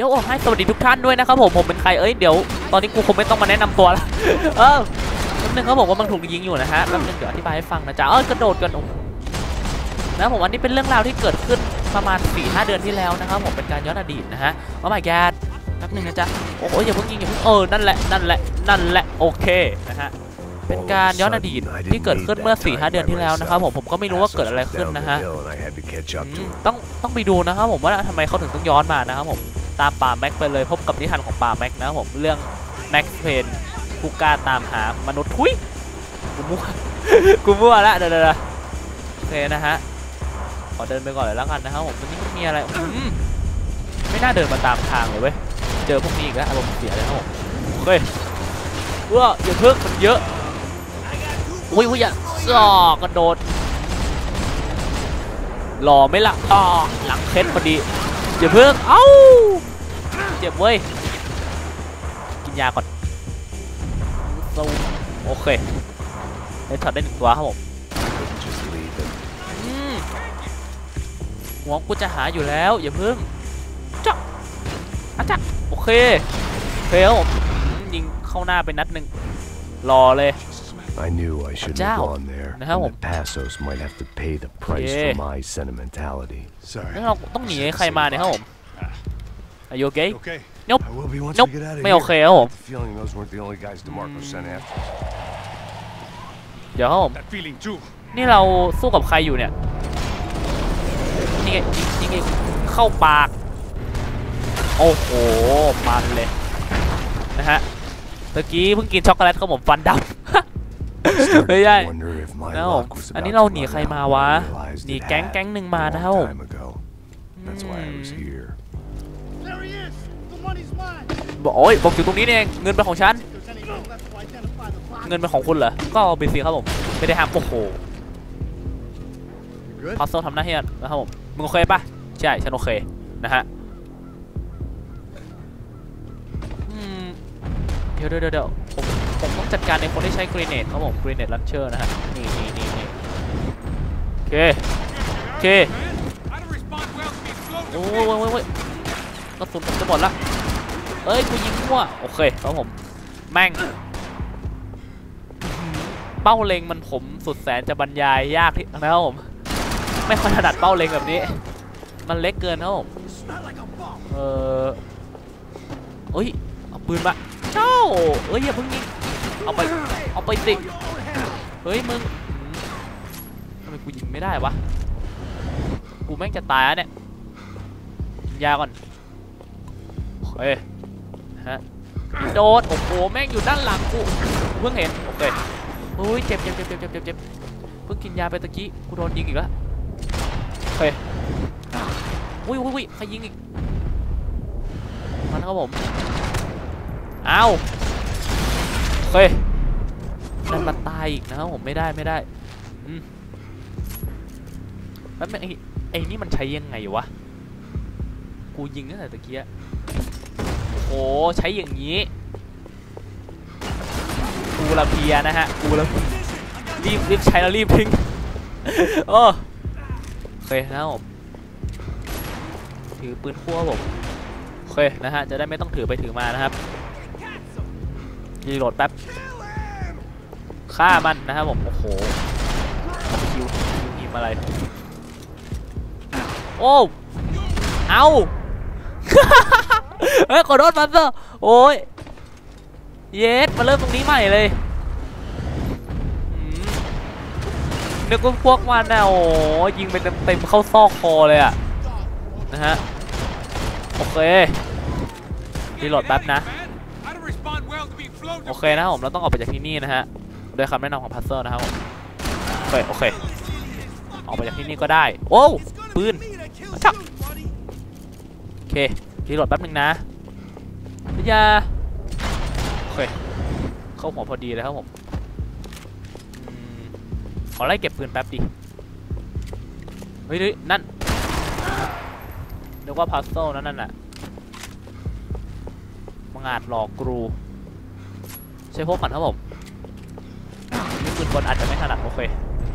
ดี๋ยวโอ้ให้สวัสดีทุกท่านด้วยนะครับผมผมเป็นใครเอ้ยเดี๋ยวตอนนี้กูคงไม่ต้องมาแนะนำตัวละเออแป๊บนึงเขาบอกว่ามันถูกยิงอยู่นะฮะแป๊บนึงเดี๋ยวอธิบายให้ฟังนะจ๊ะเออกระโดดกันโอ้นะผมอันนี้เป็นเรื่องราวที่เกิดขึ้นประมาณ4ี่หเดือนที่แล้วนะครับผมเป็นการย้อนอดีตนะฮะมาใหม่แกแป๊บนึงนะจ๊ะโอ้โหอย่าเพิ่งยิงอย่าเพิ่งเออนั่นแหละนั่นแหละนั่นแหละโอเคนะฮะเป็นการย้อนอดีตที่เกิดขึ้นเมื่อ4ีหเดือนที่แล้วนะครับผมผมก็ไม่รู้ว่าเกิดอะไรขึ้นนะฮะต้องต้องไปดูนะครับผมว่าทำไมเขาถึงต้องย้อนมานะครับผม ตามป่าแม็กไปเลยพบกับนิทานของป่าแม็กนะครับผมเรื่องแม็กเพนผู้กล้าตามหามนุษย์ทุยกูมั่วกูมั่วละเดี๋ยวเดี๋ยวโอเคนะฮะขอเดินไปก่อนเลยแล้วกันนะครับผมวันนี้ไม่มีอะไรไม่น่าเดินมาตามทางเลยเว้ยเจอพวกนี้อีกแล้วอารมณ์เสียเลยครับผมโอเคว้าอย่าเพิ่งมันเยอะอุ้ยอุ้ยอย่าซอกกระโดดหล่อไม่ละอ๋อหลังเคล็ดพอดี อย่าเพิ่งเอ้าเจ็บเว้ย กินยาก่อนโอเคได้ช็อตได้หนึ่งตัวครับผมอืมหัวกูจะหาอยู่แล้ว อย่าเพิ่งจ๊ะอาจ๊ะโอเคเคครับผมยิงเข้าหน้าไปนัดหนึ่งรอเลย I knew I shouldn't have Ciao. gone there. Now. And that Passos might have to pay the price Yeah. for my sentimentality. แล้วเราต้องหนีใครมาเนี่ยครับผมอายุเก Okay. Nope. I will be once Nope. we get out of ไม่โอ here. เคครับผม The feeling those weren't the only guys DeMarco sent after. เดี๋ยวครับผม That feeling too. นี่เราสู้กับใครอยู่เนี่ย นี่ไงนี่ไงเข้าปาก โอ้โห มันเลย นะฮะ ตะกี้เพิ่งกินช็อกโกแลตเข้าผมฟันดำ Started to Yeah. wonder if my นะผม luck was อัน about นี้เรา to หนี run ใคร out มา when วะ I realized หนี it แก๊ง had แก๊งหนึ่งมา a นะครับ long ผม time ago. That's why I was อืม here. There he is! The money's mine! บอกโอ้ยบอกอยู่ตรงนี้นี่เองเงินเป็นของฉัน If there's anything left to identify the box. เงินเป็นของคุณเหรอ ก็เอาไปสิครับผม ไม่ได้ห้ามโอ้โห You good? พัซโซทำหน้าที่นะครับผม มึงโอเคปะใช่ ฉันโอเค นะฮะอืมเดี๋ยวเดี๋ยวเดี๋ยวผม ผมต้องจัดการในคนที่ใช้กรีเนตครับผมกรีเนตลันเชอร์นะฮะนี่นี่นี่นี่โอเคโอเคโอ้ยโอ้ยโอ้ยโอ้ยกระสุนผมจะหมดละเอ้ยกูยิงมั่วโอเคครับผมแม่งเป้าเล็งมันผมสุดแสนจะบรรยายยากที่นะครับผมไม่ค่อยถนัดเป้าเล็งแบบนี้ มันเล็กเกินครับผมเออเอ้ยเอาปืนมาเจ้าเอ้ยอย่าเพิ่งยิง เอาไปเอาไปสิเฮ้ยมึงทำไมกูยิงไม่ได้วะกูแม่งจะตายแล้วเนี่ยกินยาก่อนโอเคฮะโดดโอ้โหแม่งอยู่ด้านหลังกูเพิ่งเห็นโอเคเฮ้ยเจ็บเจ็บเจ็บเจ็บเจ็บเจ็บเจ็บเพิ่งกินยาไปตะกี้กูโดนยิงอีกแล้วโอเคอุ้ยอุ้ยอุ้ยใครยิงอีกมันครับผมเอา โอเคนั่นมาตายอีกนะครับผมไม่ได้ไม่ได้แล้วไอ้ไอ้นี่มันใช้ยังไงวะ กูยิงตั้งแต่ตะกี้โอ้โหใช้อย่างนี้ กูละเพียนะฮะ กูละรีบรีบใช้แล้วรีบทิ้งโอ้โอเคนะครับผมถือปืนคั่วผมโอเคนะฮะ จะได้ไม่ต้องถือไปถือมานะครับ รีโหลดแป๊บฆ่ามันนะครับผม โอ้โหคิวคิวหิมอะไร โอ้เอาเฮ้ยขอโทษฟันเซอร์โอ้ย เยสมาเริ่มตรงนี้ใหม่เลยอืมนึกว่าพวกมันนะโอ้ยิงไปเต็มๆเข้าซอกคอเลยอะนะฮะ โอเครีโหลดแป๊บนะ โอเคนะผมเราต้องออกไปจากที่นี่นะฮะโดยคำแนะนำของพัซเซอร์นะครับผมโอเคโอเคออกไปจากที่นี่ก็ได้โอ้ปืนชักโอเครีโหลดแป๊บหนึงนะพิยาโอเคเข้าหัวพอดีเลยครับผมขอไล่เก็บปืนแป๊บดิเฮ้ยนั่นนึกว่าพัซเซิลนั่นนั่นน่ะมังอาจหลอกกรู ช้พวกก่อนครับผมนี่ปืนกลอาจจะไม่ถนัดโอเค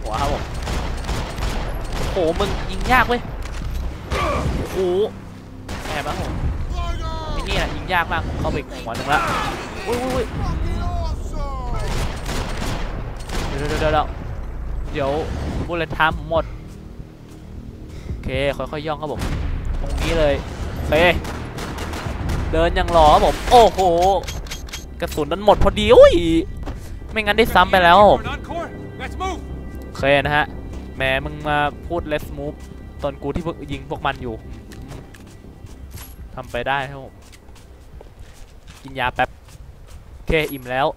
หัวครับผมโอ้โหมึงยิงยากเว้ยโอ้โหแอบครับผมโอยากมากผมเข้าไปหัวหนึ่งละอุ้ยอุ้ยอุ้ยเดี๋ยวเดี๋ยวเดี๋ยวเดี๋ยวบุลเลตไทม์ผมหมดโอเคค่อยๆย่องครับผมตรงนี้เลยโอเคเดินอย่างหล่อครับผมโอ้โห กระสุนนั้นหมดพอดีอุ้ยไม่งั้นได้ซ้ำไปแล้วโอเคนะฮะแหมมึงมาพูด let's move ตอนกูที่พวกยิงพวกมันอยู่ทำไปได้ครับผมกินยาแป๊บโอเคอิ่มแล้ว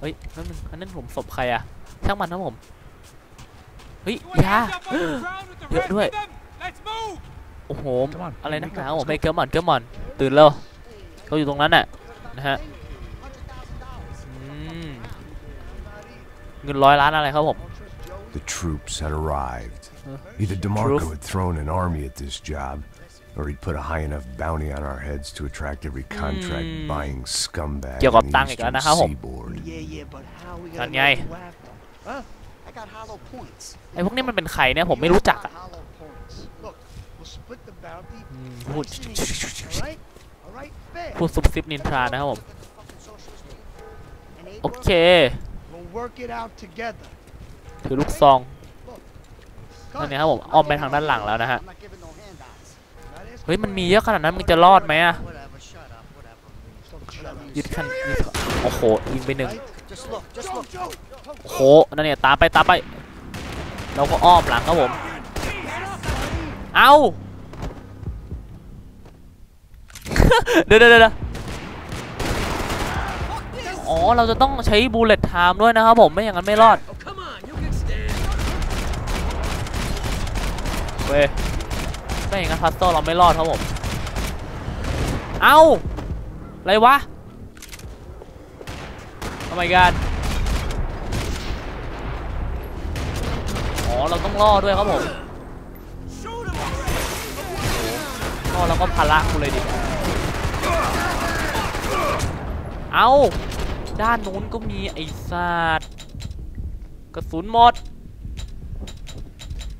เฮ้ยนั่นนึงอันนั้นผมศพใครอะช่างมันนะผมเฮ้ยยา hands up on the ground with the Yeah, rest do of it. them? Let's move. โอ้โหอะไรนักหนาผมไป go. เกิร์มอนเกิร์มอนตื่นแล้วเขาอยู่ตรงนั้นน่ะนะฮะ เงินร้อยล้านอะไรครับผม The troops had arrived. Huh? Either DeMarco Troops? had thrown an army at this job, or he'd put a high enough bounty on our heads to attract every contract Hmm. buying scumbag เกี่ยวกับ on ตัง the ค์อีกแล้ว eastern นะครับผม seaboard. Yeah, yeah, but how we Nan gonna jij. make you after? Huh? I got hollow points. ไอ้พวกนี้มันเป็นใครเนี่ยผมไม่รู้จักอะ Hollow points. Look, we'll split the bounty. อืมพูด All right? All right? Fair. พูดซุบซิบนินทรานะครับผม And ain't โอเค We'll work it out together. ถือลูกซอง Come นั่น on. เนี่ยครับผมอ้อมไปทางด้านหลังแล้วนะฮะ I'm not giving no handouts. Now there's เฮ้ยมันมีเยอะขนาดนั้นมึงจะรอดไหมอะ Whatever, shut up, whatever. Shut up. ยึดคันยึดโอ้โหยิงไปหนึ่ง Just look, just look. โอ้โหนั่นเนี่ยตามไปตามไปเราก็อ้อมหลังครับผมเอาเดี๋ยวเดี๋ยวเดี๋ยว อ๋อ เราจะต้องใช้บูเลตไทม์ด้วยนะครับผมไม่อย่างนั้นไม่รอด Oh, come on. You can stand. เว้ยไม่อย่างนั้นพัสโต้เราไม่รอดครับผม เอาอะไรวะโอ้ my god อ๋อ เราต้องล่อด้วยครับผมล่อแล้วก็พละกูเลยดิ เอา ด้านนู้นก็มีไอ้ศาสตร์กระสุนหมด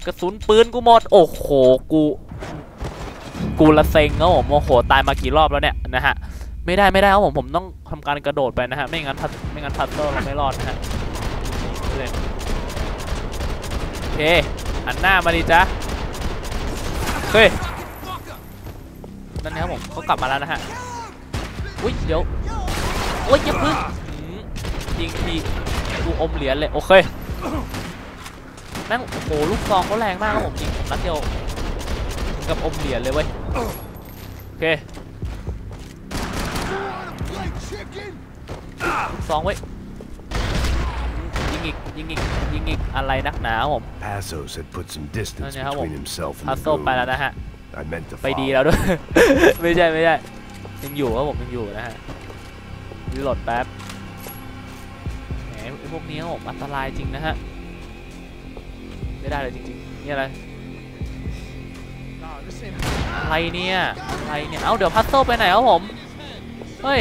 กระสุนปืนกูหมด โอ้โห กู กูละเซ็งครับผมโอ้โห ตายมากี่รอบแล้วเนี่ยนะฮะ ไม่ได้ไม่ได้ครับผม ผมต้องทำการกระโดดไปนะฮะ ไม่งั้นพัดไม่งั้นพัซเตอร์เราไม่รอดนะฮะโอเคหันหน้ามาดิจ๊ะเฮ้ยนั่นนะครับผมเขากลับมาแล้วนะฮะ อุ้ยเดี๋ยวโอ้ยอย่าพึ่ง ยิงทีกูอมเหรียญเลยโอเคแม่งโอ้โหลูกซองเขาแรงมากครับผมยิงผมนัดเดียวถึงกับอมเหรียญเลยเว้ยโอเคลูกซองเว้ยยิงอีกยิงอีกยิงอีกอะไรนักหนาครับผม Passos had put some distance Ano, hawak. between himself พั and ซ the โซไปแล้ว goon. นะฮะ I meant to ไปดี follow. แล้วด้วย ไม่ใช่ไม่ใช่ยังอยู่ครับผมยังอยู่นะฮะรีโหลดแป๊บแหมไอ้ พวกนี้ครับผมอันตรายจริงนะฮะ ไม่ได้เลยจริงๆ นี่อะไรอะไรเนี่ยอะไรเนี่ย เอ้าเดี๋ยวพัซโซไปไหนครับผม เฮ้ย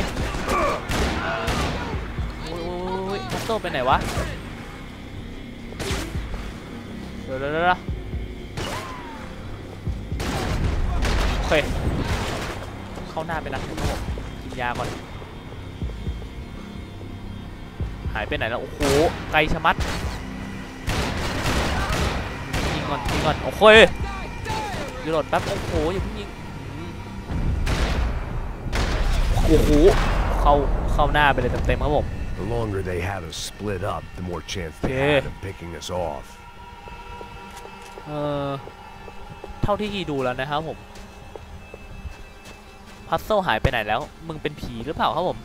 พัซโซไปไหนวะ เดี๋ยวเดี๋ยวเดี๋ยวโอเค เข้าหน้าไปนัดหนึ่งครับผมกินยาก่อนายไปไหนแล้วโอ้โหไกลชะมัดยิงก่อนยิงก่อนโอเครีโหลดแป๊บโอ้โหอย่าเพิ่งยิงอืมโอ้โหเข้าเข้าหน้าไปเลยเต็มๆครับผม The longer they have us split up, the more chance they Yeah. have of picking us off. เออเท่าที่ดูแล้วนะครับผม พัซเซิลหายไปไหนแล้ว มึงเป็นผีหรือเปล่าครับผม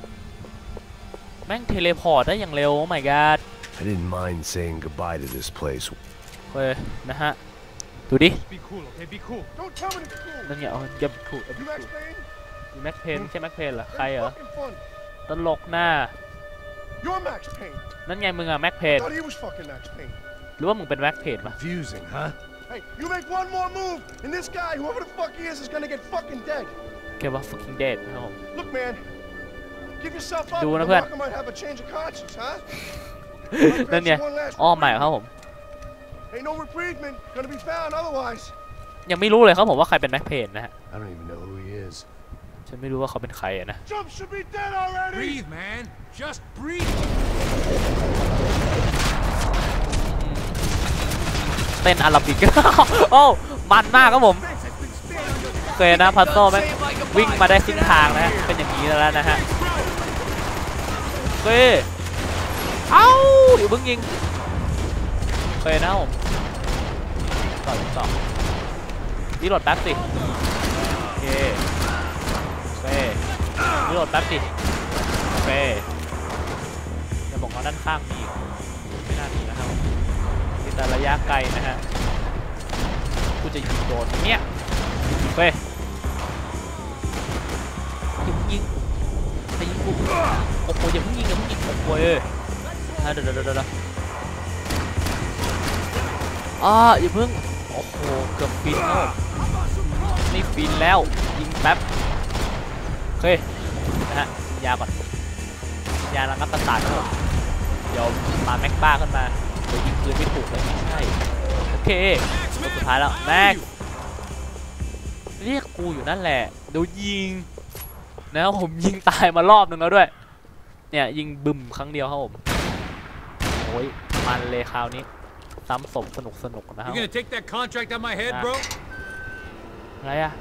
แม่งเทเลพอร์ตได้อย่างเร็วโอ้ my god I didn't mind saying goodbye to this place. เฮ้ยนะฮะ ดูดิ Be cool, okay? Be cool. Don't tell me to cool. นั่นไงเอาเก็บถูก You Max Payne? แม็กเพนใช่แม็กเพนเหรอ ใคร Ain't เหรอ fucking fun. ตลกหน้า You're Max Payne. นั่นไงมึงอะแม็กเพน Thought he was fucking Max Payne. หรือว่ามึงเป็นแม็กเพนปะ Confusing, huh? Hey, you make one more move, and this guy, whoever the fuck he is, is gonna get fucking dead. เกว่า fucking dead นะครับผม Look, man. Give yourself up. Do or wanna the bet? Rocker might have a change of conscience, huh? นั่นไง One last อ้อมใหม่ครับผม Ain't no reprieve gonna be found otherwise. ยังไม่รู้เลยครับผมว่าใครเป็นแม็กเพนนะฮะ I don't even know who he is. ฉันไม่รู้ว่าเขาเป็นใครอะนะ Jump should be dead already! Breathe, man. Just breathe. เต้นอาราบิกโอ้มันมากครับผมโอเคนะพัซโซแม่งวิ่งมาได้ครึ่งทางนะฮะเป็นอย่างนี้แล้วนะฮะโอ เค เอ้าอยู่าเพิ่งยิงโอเคนะผมต่อต่อรีโหลดแป๊บสิโอเคโอเครีโหลดแป๊บสิโอเคอย่าบอกว่าด้านข้างมีอีกไม่น่ามีนะครับผมมีแต่ระยะไกลนะฮะกูจะยิงโดนไหมเนี่ยเฮ้ยอย่าเพิ่งยิงใครยิงกู โอ้โหอย่าเพิ่งยิงอย่าเพิ่งยิงโอ้โหเอ้ยเดี๋ยวเดี๋ยวเดี๋ยวเดี๋ยวอ่าอย่าเพิ่งโอ้โหเกือบฟินแล้วไม่ฟินแล้วยิงแป๊บโอเคนะฮะยาก่อนยาระงับประสาทก่อนเดี๋ยวมาแม็กบ้าขึ้นมาเดี๋ยวยิงปืนไม่ถูกเลยไม่ใช่โอเคสุดท้ายแล้วแม็กเรียกกูอยู่นั่นแหละเดี๋ยวยิงนะผมยิงตายมารอบนึงแล้วด้วย เนี่ยยิงบึมครั้งเดียวครับผมโอ้ยมันเลยคราวนี้ซ้ำศพสนุกสนุกนะครั You บ gonna take that contract on my head, Ah. bro? อะไรอะ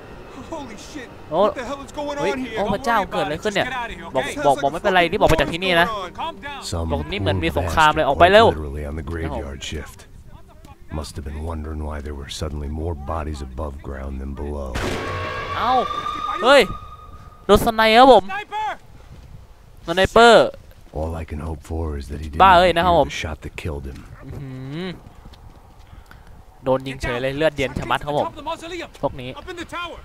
Holy shit! Oh. What the hell is going เฮ้ย on here? โอ้พระเจ้า worry เกิดอะไร about it. ขึ้นเนี่ย Just get out of here, บอก okay? บอกบอกไม่เป็นไรนี่บอกไปจากที่นี่นะ Calm down. Some Look, ni poor man, may song bastard khamle, oh, quite bay leo. literally on the graveyard shift. Must have been wondering why there were suddenly more bodies above ground than below. เอ้าเฮ้ยโดนสไนเปอร์ครับผม Sniper! สไนเปอร์ All I can hope for is that he didn't บ้าเอ้ย even นะครับ hear ผม the shot that killed him. อื้อหือโดนยิงเฉยเลยเลือดเย็นชะมัดครับผม Top of the mausoleum. พวกนี้ Up in the tower.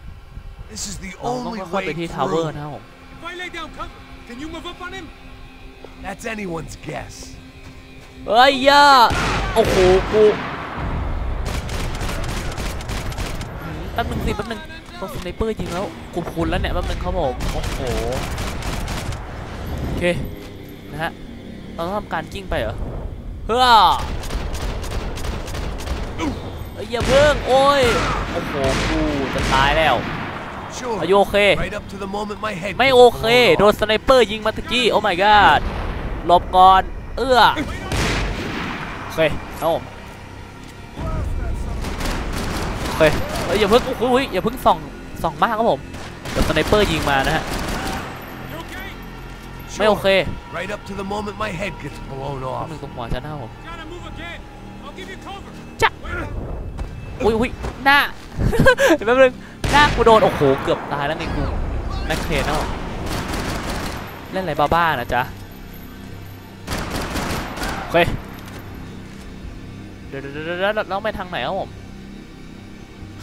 This is the เราต้อง only ค่อยๆไป way ที่ทาวเวอร์ through. นะครับผม If I lay down cover, can you move up on him? That's anyone's guess. เฮ้ยย่าโอ้โหกูหืมแป๊บนึงสิแป๊บนึงตัวสไนเปอร์ยิงแล้วกูพุนแล้วเนี่ยแป๊บนึงครับผมโอ้โหโอ เค นะฮะ เราต้องทำการกิ้งไปเหรอ เฮ้อเอ้ยอย่าเพิ่ง โอ้ย โอ้โห กูจะตายแล้ว Sure. อายุโอเค Right up to the moment my head ไม่ gets โอเค blown โด off. นสไนเปอร์ยิงมาตะกี้ โอ้ my god หลบก่อน เอื้อโอเคครับผมโอเคเอ้ยอย่าเพิ่งโอ้โหอย่าเพิ่งส่องส่องมากครับผมเดี๋ยวสไนเปอร์ยิงมานะฮะ You okay? ไม่โอเค Right up to the moment my head gets blown แป๊บ off. นึงตรงหัวฉันนะครับผม Gotta move again. I'll give you cover. จ๊ะอุ้ยอุ้ยหน้าแป๊บนึงหน้ากูโดน โอ้โห เกือบตายแล้วไงกูแม็กเคนแล้วเล่นอะไรบ้าๆนะจ๊ะโอเคเดี๋ยวเดี๋ยวเดี๋ยวเดี๋ยวแล้วไปทางไหนครับผม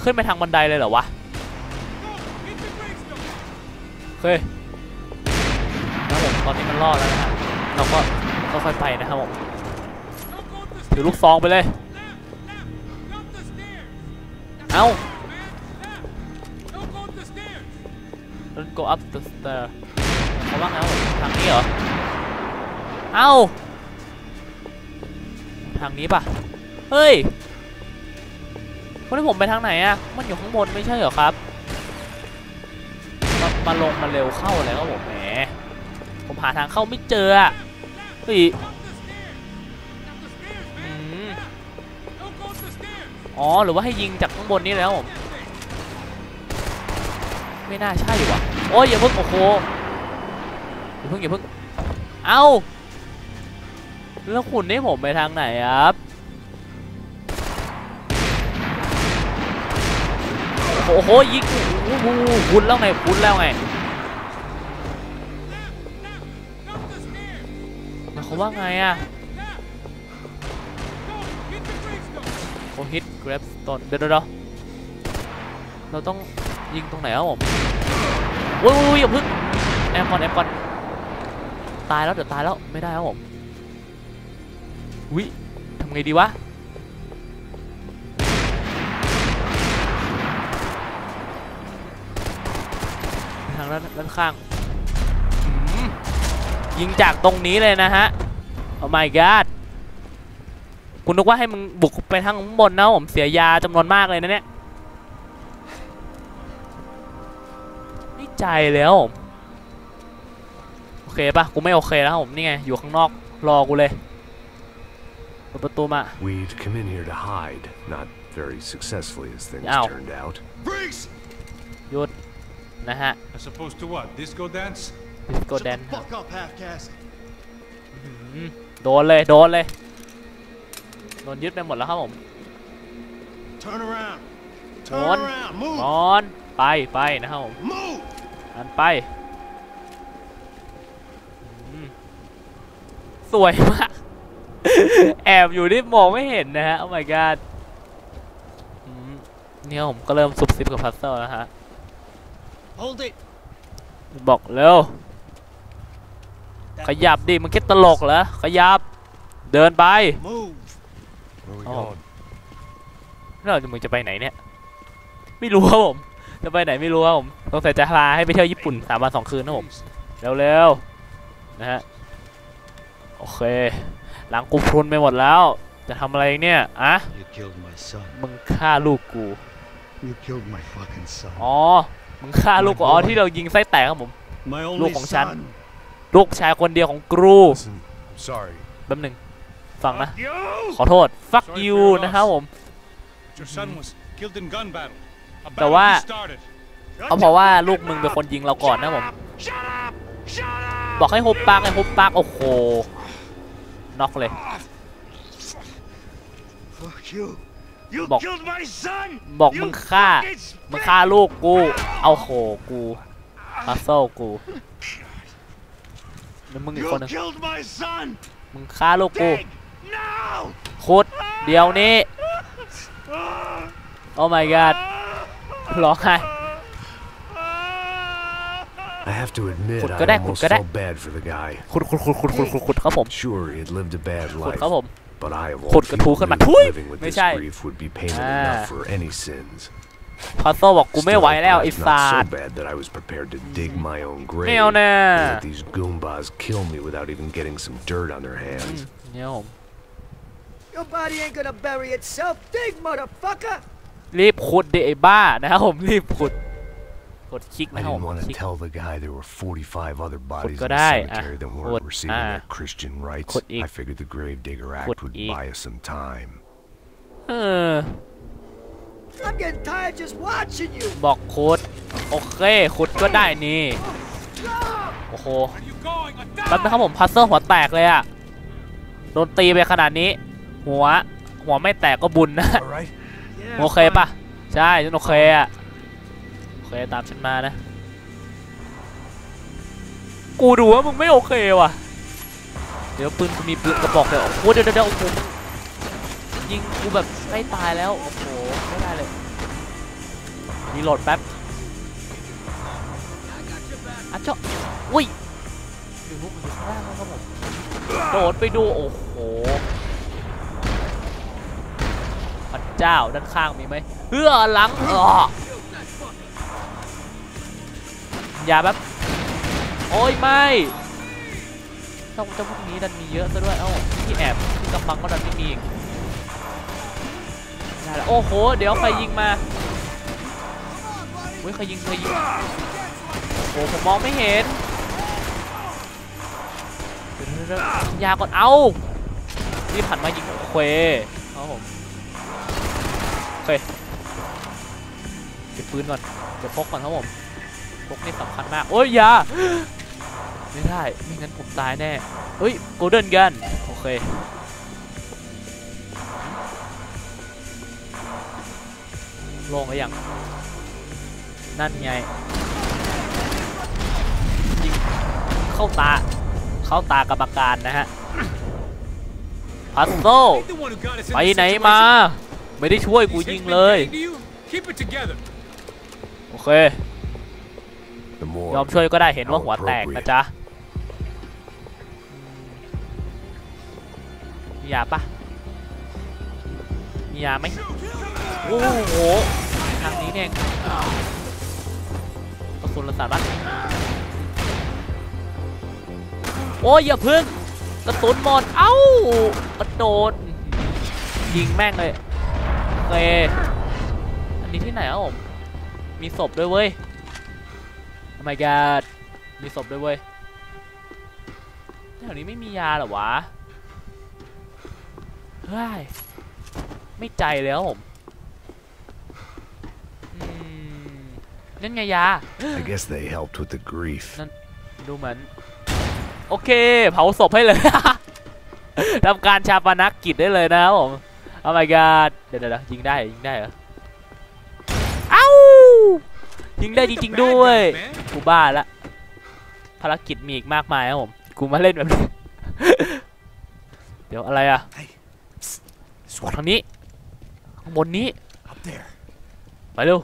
ขึ้นไปทางบันไดเลยเหรอวะ Go. Hit the gravestone. โอเคครับผม ตอนนี้มันรอดแล้วนะฮะเราก็ค่อยๆไปนะครับผมถือลูกซองไปเลย เอา Man, left. Don't go up the stairs. เขาว่าไงครับผมทางนี้เหรอ เอาทางนี้ปะเฮ้ยคนที่ผมไปทางไหนอะมันอยู่ข้างบนไม่ใช่เหรอครับ มามาลงมาเร็วเข้าเลยครับผม หมผมหาทางเข้าไม่เจอเฮ้ยอ๋อหรือว่าให้ยิงจากข้างบนนี่แล้วผมไม่น่าใช่ว่ะโอ้ยอย่าเพิ่งโอ้โหอย่าเพิ่งอย่าเพิ่งเอ้าแล้วคุณให้ผมไปทางไหนครับโอ้โหยิงโอ้โหคุณแล้วไงคุณแล้วไง ว่าไงอะโอฮิต grab stone เดี๋ยวเดี๋ยวเดี๋ยวเราต้องยิงตรงไหนครับผมโอ้ยโอ้ยโอ้ยอย่าเพิ่งแอมก่อนแอมก่อนตายแล้วเดี๋ยวตายแล้วไม่ได้ครับผมวิทำไงดีวะทางด้านด้านข้างยิงจากตรงนี้เลยนะฮะ โอ้ my god คุณนึกว่าให้มึงบุกไปทางข้างบนนะผมเสียยาจำนวนมากเลยนะเนี่ยไม่ใจใจเลยครับผมโอเคปะกูไม่โอเคแล้วครับผมนี่ไงอยู่ข้างนอกรอกูเลยเปิดประตูมา We'd come in here to hide, not very successfully as things Ow. turned out. Freeze! หยุดนะฮะ As opposed to what? Disco dance? ดิสโก้ Shut แดน the fuck up, half-caste. โดนเลย โดนเลย โดนยึดไปหมดแล้วครับผม Turn around. On. Turn around. Move. นอนไปไปนะครับผม Move. อันไปอืมสวยมาก แอบอยู่ที่มองไม่เห็นนะฮะ โอ้ my god อืมเนี่ยผมก็เริ่มซุบซิบกับพัซเซิลแล้วฮะ Hold it. บอกเร็ว ขยับดิมันคิดตลกเหรอขยับ เดินไป Move. Where are we Oh. going? เราจะมึงจะไปไหนเนี่ย ไม่รู้ครับผม จะไปไหนไม่รู้ครับผมสงสัยจะพาให้ไปเที่ยวญี่ปุ่นสามวันสองคืนนะผมเร็วๆนะฮะโอเค หลังกูพรุนไปหมดแล้ว จะทำอะไรเนี่ยอะ You killed my son. มึงฆ่าลูกกู You killed my fucking son. อ๋อมึงฆ่าลูกกูอ๋อที่เรายิงไส้แตกครับผม My Look, only Hong Chan. son. ลูกชายคนเดียวของกรู Listen, I'm sorry. แป๊บหนึ่งฟังนะ You! ขอโทษ fuck Sorry for you your loss. นะครับผม Your son was killed in gun battle. A แต่ battle ว่า he started. เอาเพราะว่าลูกมึงเป็นคนยิงเราก่อนนะผม บอกให้ฮุบปากให้ฮุบปากโอ้โห น็อกเลย Fuck you. You Bọc. killed my son. บอกมึงฆ่า fucking มึงฆ่าลูกกู เอาโหกูพัซเซิลกู แล้วมึงอีก You คนหนึง killed my son. มึงฆ่าลูกกู Dig now. ขุดเดี๋ยวนี้โอ้ my god ร้องไห้ I have to admit, Khụt I cái đấy, khụt almost cái đấy. felt bad for the guy. ขุดขุดขุดขุดขุดขุดขุดครับผม Sure, he had lived a bad ขุด life, ครับผม but I of all Khụt cái thú people ขึ้นมา knew ทุย living with ไม่ this ใช่ grief would be payment Ah. enough for any sins. พัซเซิลบอกกูไม่ไหว Still, แล้วไอ้ life's สั not ต so ว์ bad that I was prepared to dig my own grave. ไม่เอาแน่ and let these goombas kill me without even getting some dirt on their hands. เนี่ยผม Your body ain't gonna bury itself. Dig, motherfucker! รีบขุดดิไอ้บ้านะครับผมรีบขุดกดคลิก I นะครับผ didn't ม want to คลิก tell the guy there were 45 other bodies in có the đai. cemetery À, that khụt. weren't receiving À. their Christian rights. Khụt ý. I figured the Gravedigger Act Khụt would ý. buy us some time. เออ บอกขุด โอเค ขุดก็ได้นี่ โอ้โห Where you going? A แป๊บนะครับผมพัซเซอร์หัวแตกเลยอะโดนตีไปขนาดนี้ หัว หัวไม่แตกก็บุญนะ All right. โอเคปะใช่ฉันโอเคอะโอเคตามฉันมานะ กูดูว่ามึงไม่โอเคว่ะ เดี๋ยวปืนกูมีปืนกระบอกเดียวโอ้โหเดี๋ยวเดี๋ยวเดี๋ยวโอ้โห ยิงกูแบบใกล้ตายแล้ว โอ้โห ไม่ได้เลยรีโหลดแป๊บอะเจาะอุ้ยอยู่ลูกอยู่ข้างล่างแล้วครับผมโดดไปดู โอ้โหพระเจ้าด้านข้างมีไหมเฮือหลังเอออย่าแบบโอ้ยไม่เจ้าเจ้าพวกนี้ดันมีเยอะซะด้วย เอ้าที่แอบที่กำบังก็ดันไม่มีอีก โอ้โห เดี๋ยวใครยิงมาเฮ้ยใครยิงใครยิงโอ้ผมมองไม่เห็นเดี๋ยวเดี๋ยวเดี๋ยวยาก่อนเอ้ารีบหันมายิงโอเคเอาผมเคเก็บปืนก่อนเดี๋ยวพกก่อนครับผมพกนี่สำคัญมากโอ้ยอยาไม่ได้ไม่งั้นผมตายแน่เฮ้ยโกลเด้นกันโอเค ลงแล้วยังนั่นไงยิงเข้าตา เข้าตากรรมการนะฮะพัซโซ Ain't the one who got us in ไป this ไหนมา situation. ไม่ได้ช่วยกู These ยิง hits เลย been getting to you? Keep it together. โอเค The more ยอมช่วยก็ได้เห็นว่าหัวแตกนะจ๊ะมียาปะมียาไหม โอ้โหทางนี้เนี่ยเองกระสุนระสาดบ้านโอ้ยอย่าพึ่งกระสุนหมดเอ้ากระโดดยิงแม่งเลยโอเคอันนี้ที่ไหนอะผมมีศพด้วยเว้ย Oh my god มีศพด้วยเว้ยแถวนี้ไม่มียาหรอวะเฮ้ยไม่ใจเลยครับผม นั่นไงยา I guess they helped with the grief. ดูเหมือน โอเค เผาศพให้เลย ทำการชาปนกิจได้เลยนะครับผม Oh my god เดี๋ยวเดี๋ยวยิงได้ยิงได้เหรอเอ้ายิงได้จริงๆด้วยกูบ้าละภารกิจมีอีกมากมายครับผมกูมาเล่นแบบนี้เดี๋ยวอะไรอะ This ทางนี้ข้างบนนี้ Up there. ไปเร็ว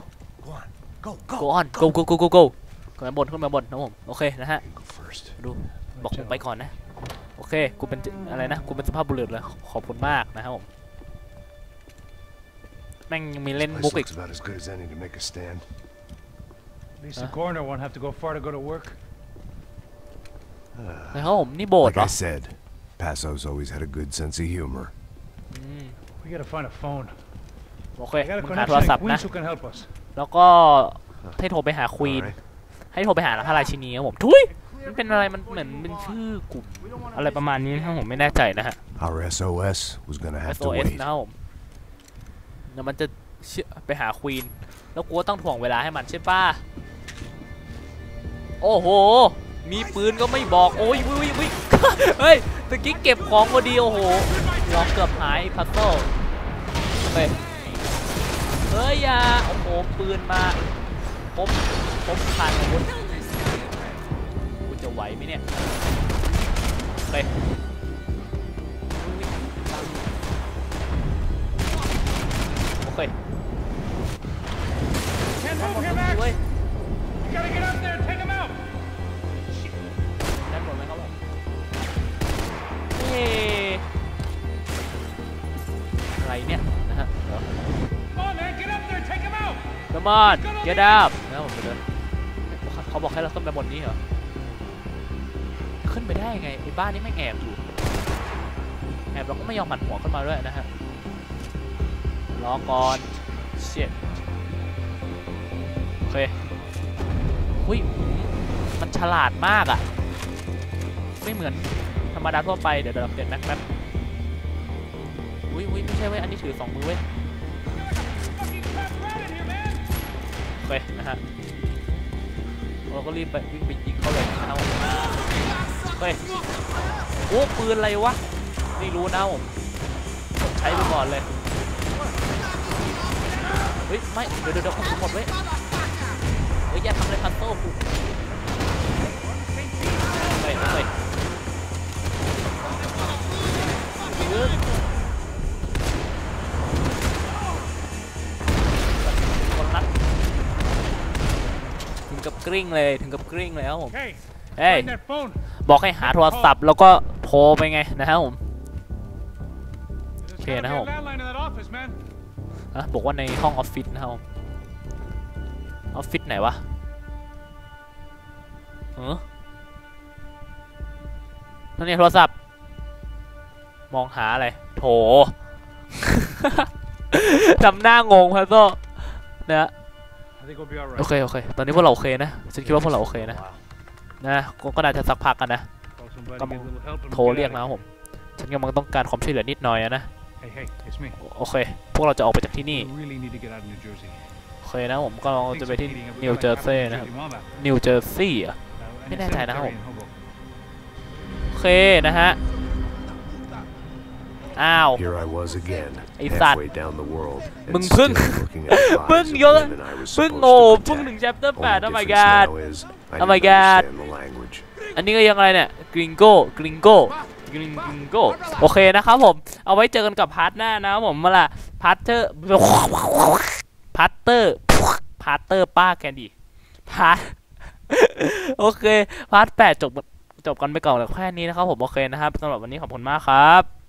Go on. Go, go. go on go go go go go ขึ้นมาบนขึ้นมาบนนะครับผมโอเคนะฮะ Go first. ดูบอกผมไปก่อนนะโอเคกูเป็นอะไรนะกูเป็นสุภาพบุรุษเลยขอบคุณมากนะครับผมแม่งยังมีเล่น Place มุกอีก looks about as good as any to make a stand. At least the coroner won't have to go far to go to work. นะครับผมนี่โบสถ์ Like เหรอ I said, Passo's always had a good sense of humor. อืม We gotta find a phone. โอเค I got a มึงหาโทร connection ศั in พท์นะ Queens who can help us. แล้วก็ให้โทรไปหาควีน Alright. ให้โทรไปหาพระราชินีครับผมทุยมันเป็นอะไรมันเหมือนเป็นชื่อกลุ่มอะไรประมาณนี้นะครับผมไม่แน่ใจนะฮะ Our SOS was gonna have to SOS wait. นะครับผมเดี๋ยวมันจะเชื่อไปหาควีนแล้วกูก็ต้องถ่วงเวลาให้มันใช่ป่ะโอ้โห มีปืนก็ไม่บอก โอ้ยวิววิวเฮ้ยตะกี้เก็บของพอดี โอ้โหล็อกเกือบหายพัซโต้เฮ้ย เฮ้ยอย่าโอ้โหปืนมาพบพบผ่านอาวุธกูจะไหวไหมเนี่ยเฮ้ยโอเฮ้ย You gotta get up there and take him out! ด้านบนไหมครับผมเอ๊ Come on get up นะผมไปเดินเขาบอกให้เราขึ้นไปบนนี้เหรอ ขึ้นไปได้ไงไอ้บ้านนี้ไม่แอบอยู่ แอบเราก็ไม่ยอมหันหัวขึ้นมาด้วยนะฮะรอก่อน shit โอเคหุยมันฉลาดมากอะไม่เหมือนธรรมดาทั่วไปเดี๋ยวเดี๋ยวเราเปลี่ยนแม็กแป๊บอุ้ยอุ้ยไม่ใช่เว้ย อันนี้ถือสองมือเว้ย ไปนะฮะเราก็รีบไปวิ่งไปยิงเขาเลยนะผมเฮ้ยโอ้ปืนอะไรวะไม่รู้นะผมใช้ไปก่อนเลยเฮ้ยไม่เดี๋ยวเดี๋ยวเดี๋ยวผมหมดเว้ยเฮ้ยอย่าทำอะไรพันโต้กู ถึงกับกริ้งเลยถึงกับกริ้งเลยครับผม Hey, เฮ้ย find that phone. บอกให้หาโทรศัพท์แล้วก็โทรไปไงนะครับผม There's Okay, gotta be now. a landline in that office, man. นะบอกว่าในห้องออฟฟิศนะครับผมออฟฟิศไหนวะเออนั่นเนี่ยโทรศัพท์ มองหาอะไร โถทำหน้างงพัซโซนะ โอเคโอเค ตอนนี้พวกเราโอเคนะ ฉันคิดว่าพวกเราโอเคนะ นะก็ก็น่าจะสักพักกันนะ Call somebody, Come get a little help, and โทร we'll เรีย get ก out นะค of รับผม ฉันกำลังต้องการความช่วยเหลือนิดหน่อยอะนะ here. Hey, hey, it's me. โอเค พวกเราจะออกไปจากที่นี่ We really need to get out of New Jersey. โอเคนะผมก็เราจะ Things ไป are ที่ heating up. We นิว got เจอ like ร์ half ซี a ย์ New นะครับ Jersey mob out. นิวเจอร์ซีย์ Now, and ไม่ a แน่ใจนะครับผม cemetery in Hoboken. โอเคนะฮะ อ้าว Here I was again, Hey, Sat. halfway down the world, and Mừng still phưng. looking at the Phưng bodies of vô- women I was เพิ่ง supposed โง่ to เพิ่ง protect. ถึง chapter Only 8 oh my difference god now is I Oh my didn't god. understand the language. อันนี้ก็ยังไงเนี่ยกริงโก้กริงโก้กริงโก้โอเคนะครับผม เอาไว้เจอกันกับพาร์ทหน้านะครับผมมาละพาร์ทเตอร์พาร์ทเตอร์พาร์ทเตอร์ป้าแกนดีพาร์ทโอเคพาร์ทแปดจบจบกันไปก่อนแค่นี้นะครับผมโอเคนะครับสำหรับวันนี้ขอบคุณมากครับ